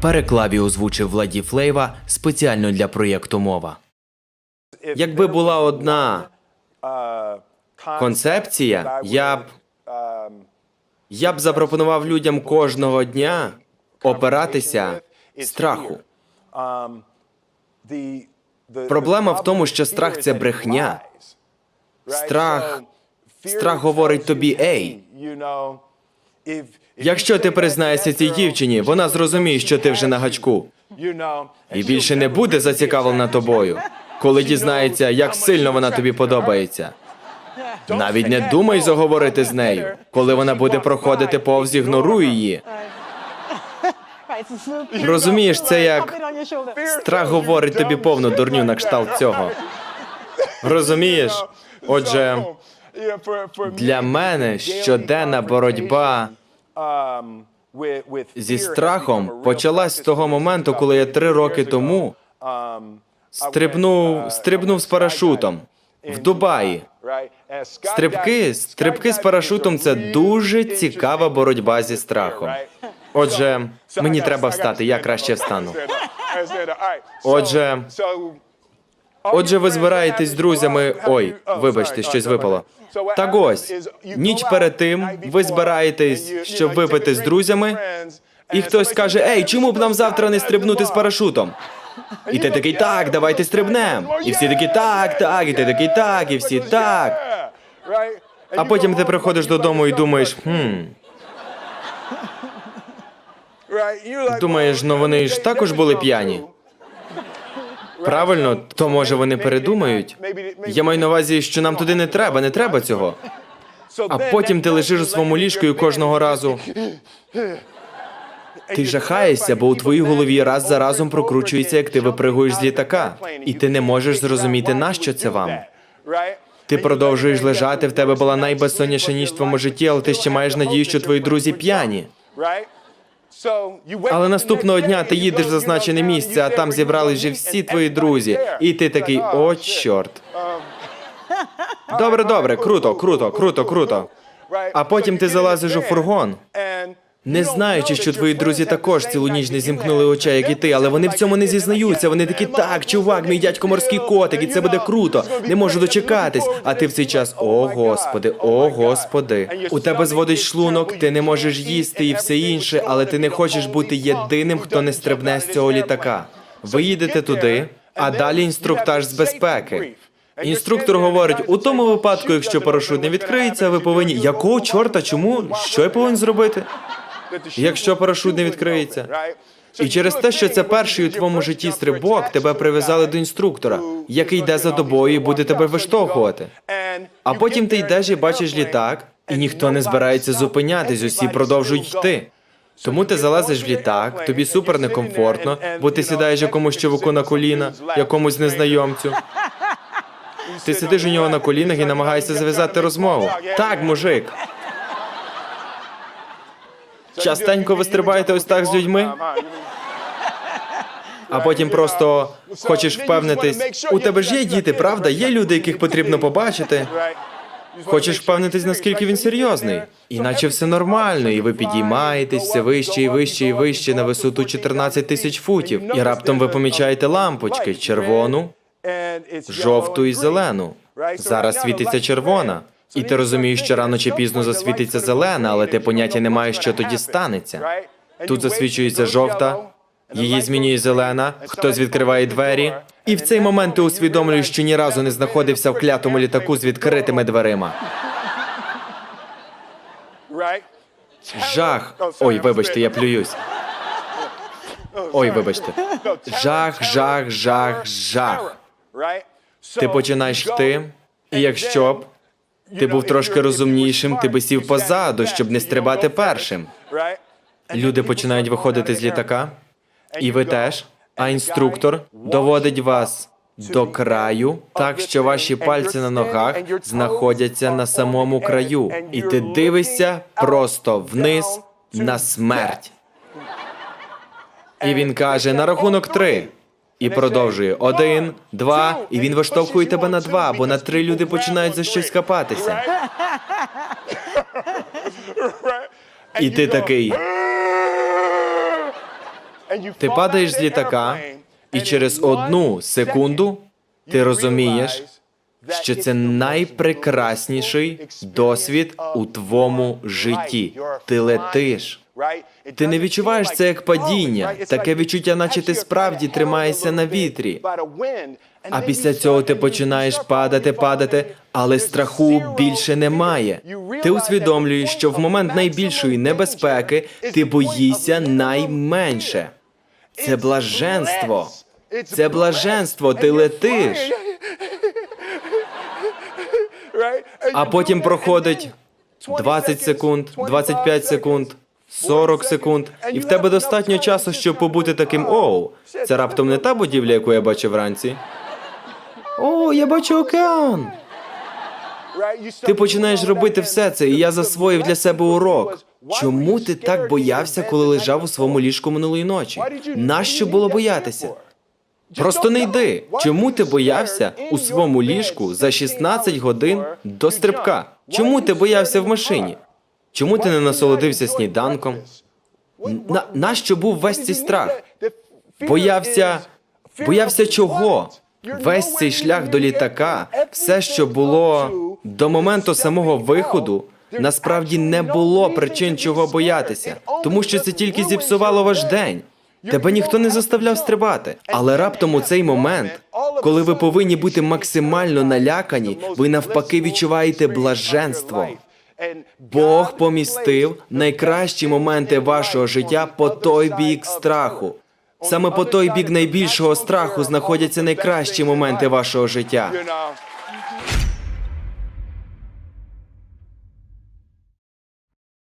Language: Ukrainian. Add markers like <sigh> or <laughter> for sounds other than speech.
Переклав і озвучив Владі Флейва спеціально для проєкту мова. Якби була одна концепція, я б я б запропонував людям кожного дня опиратися страху. Проблема в тому, що страх це брехня. Страх, страх говорить тобі ей. Якщо ти признаєшся цій дівчині, вона зрозуміє, що ти вже на гачку, і більше не буде зацікавлена тобою, коли дізнається, як сильно вона тобі подобається. Навіть не думай заговорити з нею. Коли вона буде проходити повз, ігноруй її. Розумієш, це як страх говорить тобі повну дурню на кшталт цього. Розумієш? Отже, для мене щоденна боротьба зі страхом почалась з того моменту, коли я три роки тому стрибнув, стрибнув з парашутом в Дубаї. Стрибки, стрибки з парашутом це дуже цікава боротьба зі страхом. Отже, мені треба встати, я краще встану. Отже, Отже, ви збираєтесь з друзями. Ой, вибачте, щось випало. Так ось, ніч перед тим ви збираєтесь, щоб випити з друзями, і хтось каже: Ей, чому б нам завтра не стрибнути з парашутом? І ти такий, так, давайте стрибнем. І всі такі, так, так, і ти такий, так, і всі так. А потім ти приходиш додому і думаєш, хм, думаєш, ну вони ж також були п'яні. Правильно, то може вони передумають. Я маю на увазі, що нам туди не треба, не треба цього. А потім ти лежиш у своєму ліжку і кожного разу. Ти жахаєшся, бо у твоїй голові раз за разом прокручується, як ти випригуєш з літака, і ти не можеш зрозуміти, нащо це вам. Ти продовжуєш лежати, в тебе була найбезсонніша ніч в твоєму житті, але ти ще маєш надію, що твої друзі п'яні. Але наступного дня ти їдеш в зазначене місце, а там зібрались вже всі твої друзі, і ти такий, о, чорт. Добре, добре, <laughs> круто, круто, круто, круто. А потім ти залазиш у фургон, не знаючи, що твої друзі також цілу ніч не зімкнули очей, як і ти, але вони в цьому не зізнаються. Вони такі, так, чувак, мій дядько морський котик, і це буде круто. Не можу дочекатись. А ти в цей час, о господи, о господи. У тебе зводить шлунок, ти не можеш їсти і все інше, але ти не хочеш бути єдиним, хто не стрибне з цього літака. Ви їдете туди, а далі інструктаж з безпеки. Інструктор говорить: у тому випадку, якщо парашут не відкриється, ви повинні. Якого чорта? Чому? Що я повинен зробити? Якщо парашут не відкриється. І через те, що це перший у твоєму житті стрибок, тебе прив'язали до інструктора, який йде за тобою і буде тебе виштовхувати. А потім ти йдеш і бачиш літак, і ніхто не збирається зупинятись, усі продовжують йти. Тому ти залазиш в літак, тобі супер некомфортно, бо ти сідаєш якомусь чуваку на коліна, якомусь незнайомцю. Ти сидиш у нього на колінах і намагаєшся зав'язати розмову. Так, мужик. Частенько ви стрибаєте ось так з людьми, а потім просто хочеш впевнитись. У тебе ж є діти, правда? Є люди, яких потрібно побачити. Хочеш впевнитись, наскільки він серйозний, іначе все нормально, і ви підіймаєтесь все вище і вище і вище на висоту 14 тисяч футів. І раптом ви помічаєте лампочки: червону, жовту і зелену. Зараз світиться червона. І ти розумієш, що рано чи пізно засвітиться зелена, але ти поняття не маєш, що тоді станеться. Тут засвічується жовта, її змінює зелена, хтось відкриває двері. І в цей момент ти усвідомлюєш, що ні разу не знаходився в клятому літаку з відкритими дверима. Жах. Ой, вибачте, я плююсь. Ой, вибачте. Жах, жах, жах, жах. Ти починаєш йти, і якщо б ти був трошки розумнішим, ти би сів позаду, щоб не стрибати першим. Люди починають виходити з літака, і ви теж. А інструктор доводить вас до краю, так що ваші пальці на ногах знаходяться на самому краю, і ти дивишся просто вниз на смерть. І він каже: на рахунок три. І продовжує один, два, і він виштовхує тебе на два, бо на три люди починають за щось капатися. І ти такий. Ти падаєш з літака, і через одну секунду ти розумієш, що це найпрекрасніший досвід у твоєму житті. Ти летиш. Ти не відчуваєш це як падіння, таке відчуття, наче ти справді тримаєшся на вітрі. А після цього ти починаєш падати, падати, але страху більше немає. Ти усвідомлюєш, що в момент найбільшої небезпеки ти боїшся найменше. Це блаженство. Це блаженство, ти летиш. <laughs> А потім проходить 20 секунд, 25 секунд, 40 секунд, і в тебе достатньо часу, щоб побути таким оу. Це раптом не та будівля, яку я бачив вранці. О, я бачу океан. Ти починаєш робити все це, і я засвоїв для себе урок. Чому ти так боявся, коли лежав у своєму ліжку минулої ночі? Нащо було боятися? Просто не йди. Чому ти боявся у своєму ліжку за 16 годин до стрибка? Чому ти боявся в машині? Чому ти не насолодився сніданком? На, нащо був весь цей страх? Боявся. Боявся чого? Весь цей шлях до літака, все, що було до моменту самого виходу, насправді не було причин чого боятися, тому що це тільки зіпсувало ваш день. Тебе ніхто не заставляв стрибати, але раптом у цей момент, коли ви повинні бути максимально налякані, ви навпаки відчуваєте блаженство. Бог помістив найкращі моменти вашого життя по той бік страху. Саме по той бік найбільшого страху знаходяться найкращі моменти вашого життя.